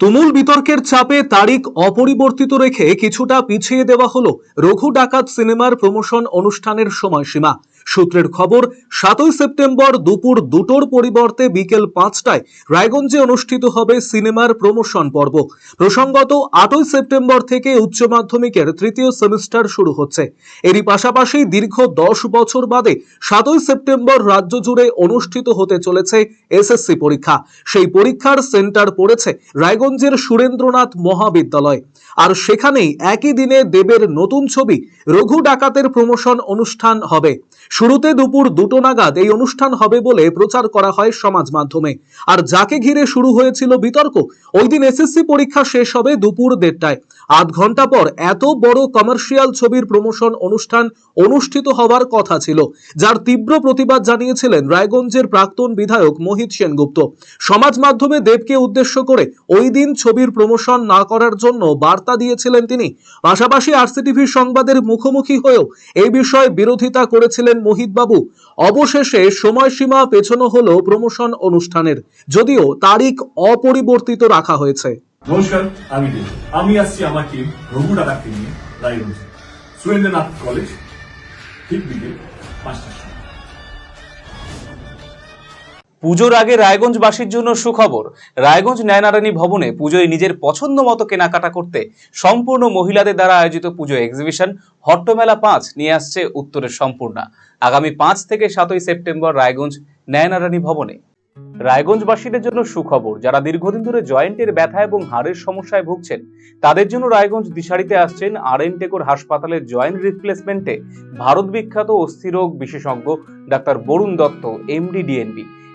তুমুল বিতর্কের চাপে তারিখ অপরিবর্তিত রেখে কিছুটা পিছিয়ে দেওয়া হলো রঘু ডাকাত সিনেমার প্রমোশন অনুষ্ঠানের সময়সীমা। সূত্রের খবর, সাতই সেপ্টেম্বর দুপুর দুটোর পরিবর্তে বিকেল পাঁচটায় রায়গঞ্জে অনুষ্ঠিত হবে সিনেমার প্রমোশন পর্ব। প্রসঙ্গত, আটই সেপ্টেম্বর থেকে উচ্চ মাধ্যমিকের তৃতীয় সেমিস্টার শুরু হচ্ছে। এরই পাশাপাশি দীর্ঘ দশ বছর বাদে সাতই সেপ্টেম্বর রাজ্য জুড়ে অনুষ্ঠিত হতে চলেছে এসএসসি পরীক্ষা। সেই পরীক্ষার সেন্টার পড়েছে রায়গঞ্জের সুরেন্দ্রনাথ মহাবিদ্যালয়। আর সেখানেই একই দিনে দেবের নতুন ছবি রঘু ডাকাতের প্রমোশন অনুষ্ঠান হবে। শুরুতে দুপুর দুটো নাগাদ এই অনুষ্ঠান হবে বলে প্রচার করা হয় সমাজ মাধ্যমে। আর যাকে ঘিরে শুরু হয়েছিল বিতর্ক, ওই দিন এসএসসি পরীক্ষা শেষ হবে দুপুর দেড়টায়। আধ ঘণ্টা পর এত বড় কমার্শিয়াল ছবির প্রমোশন অনুষ্ঠান অনুষ্ঠিত হওয়ার কথা ছিল, যার তীব্র প্রতিবাদ জানিয়েছিলেন রায়গঞ্জের প্রাক্তন বিধায়ক মোহিত সেনগুপ্ত। সমাজ মাধ্যমে দেবকে উদ্দেশ্য করে ওই দিন ছবির প্রমোশন না করার জন্য বার্তা দিয়েছিলেন তিনি। পাশাপাশি আরসিটিভির সংবাদের মুখোমুখি হয়েও এই বিষয়ে বিরোধিতা করেছিলেন মোহিত বাবু অবশেষে সময়সীমা পেছনো হলো প্রমোশন অনুষ্ঠানের, যদিও তারিখ অপরিবর্তিত রাখা হয়েছে। নমস্কার, আমি আমি আসছি আমার টিম রঘু ডাকাতকে নিয়ে রায়গঞ্জ সুরেন্দ্রনাথ কলেজ ঠিক বিকেল পাঁচটার পুজোর আগে রায়গঞ্জবাসীর জন্য সুখবর। রায়গঞ্জ ন্যায়নারায়ণী ভবনে পুজোয় নিজের পছন্দ মতো কেনাকাটা করতে সম্পূর্ণ মহিলাদের দ্বারা আয়োজিত পুজো এক্সিবিশন হট্টমেলা পাঁচ নিয়ে আসছে উত্তরের সম্পূর্ণা। আগামী পাঁচ থেকে সাতই সেপ্টেম্বর রায়গঞ্জ ন্যায়নারায়ণী ভবনে। রায়গঞ্জবাসীদের জন্য সুখবর, যারা দীর্ঘদিন ধরে জয়েন্টের ব্যথা এবং হাড়ের সমস্যায় ভুগছেন, তাদের জন্য রায়গঞ্জ দিশারিতে আসছেন আর এন টেকোর হাসপাতালের জয়েন্ট রিপ্লেসমেন্টে ভারত বিখ্যাত অস্থিরোগ বিশেষজ্ঞ doctor Barun Dutta MD DNB